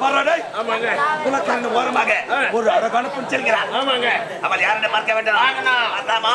பாரு டேய். ஆமாங்க. குலக்கண்ணு ஓரமாக ஒரு அழகான ஆமாங்க. அவள் யாரென்று பார்க்க வேண்டும். பார்க்கலாமா?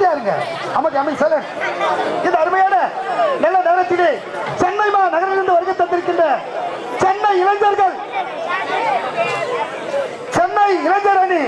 அமைதியா இருங்க. அமைதி அமைதி சரண் இந்த அருமையான நல்ல நேரத்திலே சென்னை மா நகரிலிருந்து வருகை தந்திருக்கின்ற சென்னை இளைஞர்கள். சென்னை இளைஞர் அணி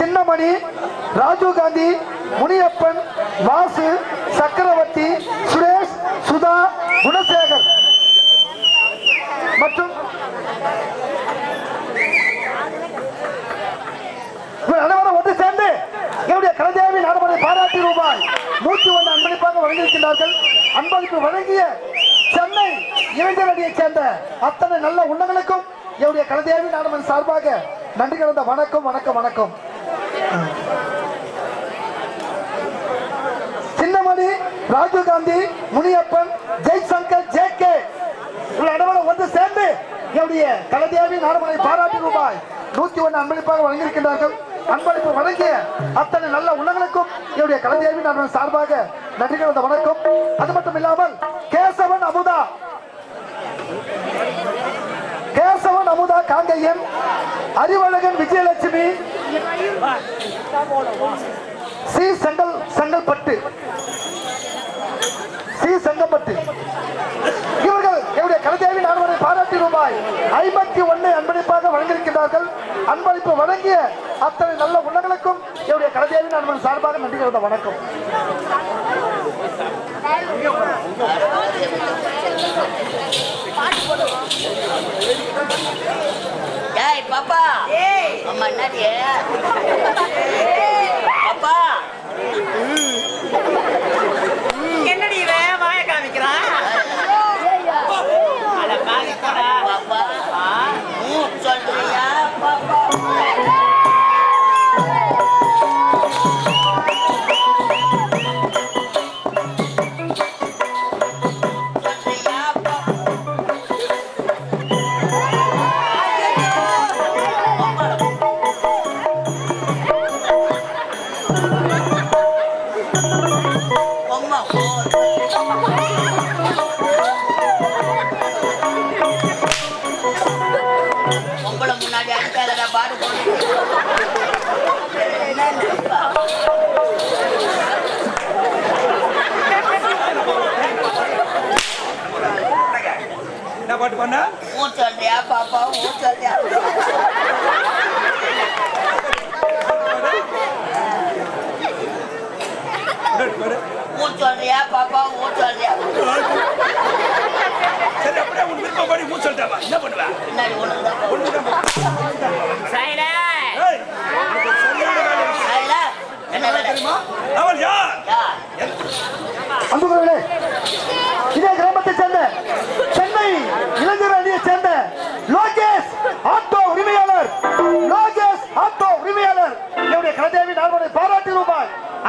சின்னமணி ராஜீவ் காந்தி முனியப்பன் வாசு சக்கரவர்த்தி சுரேஷ் சுதா குணசேகர் மற்றும் இவர் அனைவரும் ஒன்று சேர்ந்து என்னுடைய கலைஞாவி நாடகத்தை பாராட்டி ரூபாய் நூற்றி ஒன்று அன்பளிப்பாக அன்பளிப்பு வழங்கிய சென்னை இளைஞரணியைச் சேர்ந்த அத்தனை நல்ல உள்ளங்களுக்கும் என்னுடைய கலந்தையாவின் நாடகம் சார்பாக நன்றி கலந்த வணக்கம் வணக்கம் வணக்கம். Chinnamani Rajiv Gandhi Muniyappan Jaishankar J K. இவர்கள் அனைவரும் வந்து சேர்ந்து என்னுடைய கலதேவி நாடமனை பாராட்டி ரூபாய் நூத்தி ஒன்று அன்பளிப்பாக வழங்கியிருக்கின்றார்கள். அன்பளிப்பு வழங்கிய அத்தனை நல்ல உள்ளங்களுக்கும் என்னுடைய கலதேவி நாடகம் சார்பாக நன்றி வந்த வணக்கம். அது மட்டும் இல்லாமல் கேசவன் அமுதா. கேசவன் அமுதா காங்கையன் அறிவழகன் விஜயலட்சுமி சி செங்கல் செங்கல்பட்டு. சி செங்கப்பட்டு இவர்கள் என்னுடைய கலைதேவி நான்வரை பாராட்டி ரூபாய் ஐம்பத்தி ஒன்னு அன்பளிப்பாக வழங்கியிருக்கிறார்கள் அன்பளிப்பு வழங்கிய அத்தனை நல்ல என்னுடைய கலைதேவி நண்பன் சார்பாக நன்றி கலந்த வணக்கம். ஏய் பாப்பா. ஏய் அம்மா என்னடியே முன்னாடி பாடு என்ன பாட்டு பண்ண ஊ பாப்பா ஊ பாப்பா ஊ சரி அப்படியே உன் விருப்பப்படி என்ன பண்ணுவா?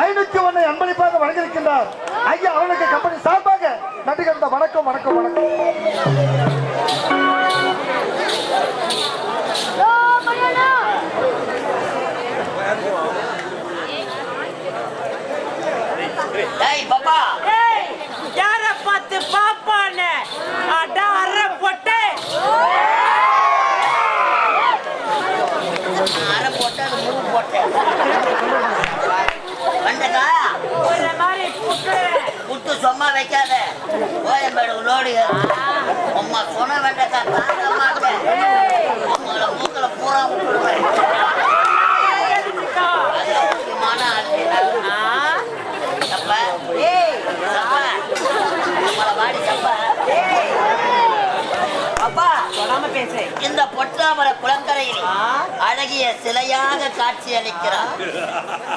ஐநூத்தி ஒன்னு அன்பளிப்பாக வழங்கியிருக்கின்றார். ஐயா அவனுக்கு கம்பெனி சார்பாக நன்றி கலந்த வணக்கம் வணக்கம் வணக்கம் டேய் பாப்பா ஏய், யார பார்த்து பாப்பான்னு? அட அரை பொட்டை. அரை போட்டு அது முழு போட்டேன் வந்தக்கா ஒரு மாதிரி புட்டு. புட்டு சும்மா வைக்காத. கோயம்பேடு லோடு அம்மா சொன்ன வேண்டக்கா தாங்க மாட்டேன். ஏய், உங்களை மூக்கில் பூரா விட்டுடுவேன். இந்த பொற்றாமர குளக்கரையில் அழகிய சிலையாக காட்சி அளிக்கிறார்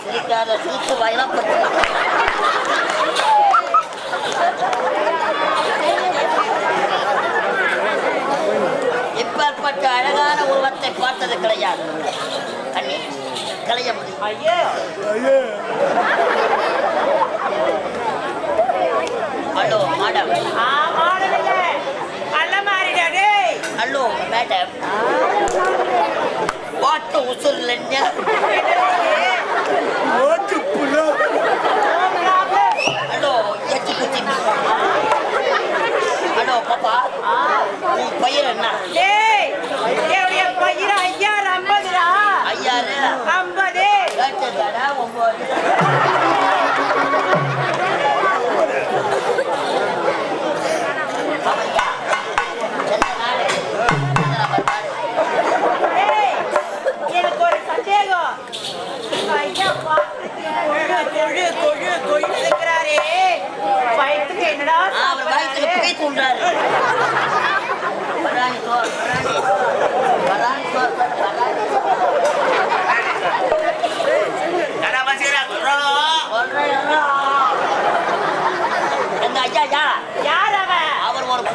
சிரிக்காத சூத்து வாயெல்லாம் பத்து. இப்பேற்பட்ட அழகான உருவத்தை பார்த்தது கிடையாது. கண்ணி கலைய முடியும் ஐயோ, ஹலோ மேடம். ஹலோ மேடம் வாட்டு உசுர்லங்க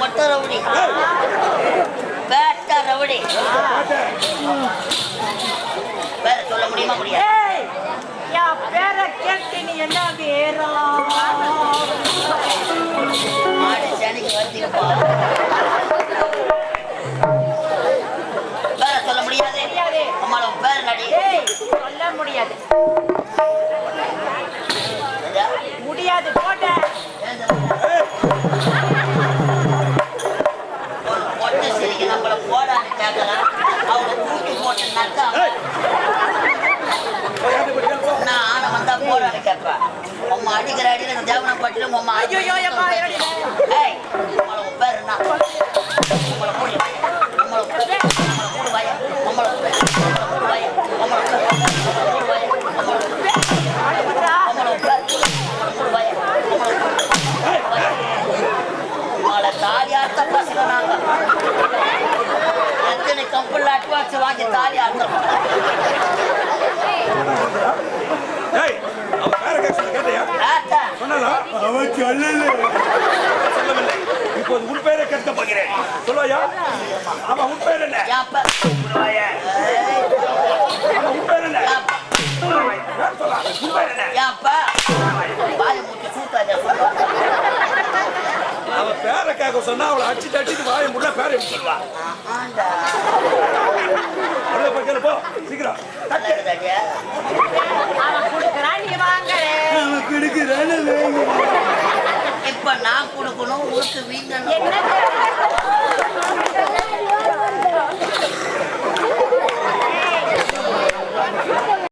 பொட்ட ரவுடி பேட்ட ரவுடி பேர சொல்ல முடியுமா முடியாது. பேரை கேட்டு நீ என்ன ஏறலாம்? மாடு சனிக்கு வந்திருப்பா பேர சொல்ல முடியாது. அம்மாவோட பேர் நடி சொல்ல முடியாது. ada yang ada yang ada yang ada சொல்லல சொல்லவில்லை. இப்போது உன் பெயரை கேட்க போகிறேன். சொல்லுவாயா? ஆமா உன் பேர் என்ன? பேர் உன் பேர் என்ன? பேர் உன் பேர் பேர் பேரை கேட்க சொன்னா அவளை அடிச்சுட்டு அடிச்சுட்டு வாய முள்ள பேரை சொல்லுவா. போ. சீக்கிரம். அவன் கிடுக்குறான்னு ரூபாய் நான் கொடுக்கணும் ஊருக்கு வீங்கணும்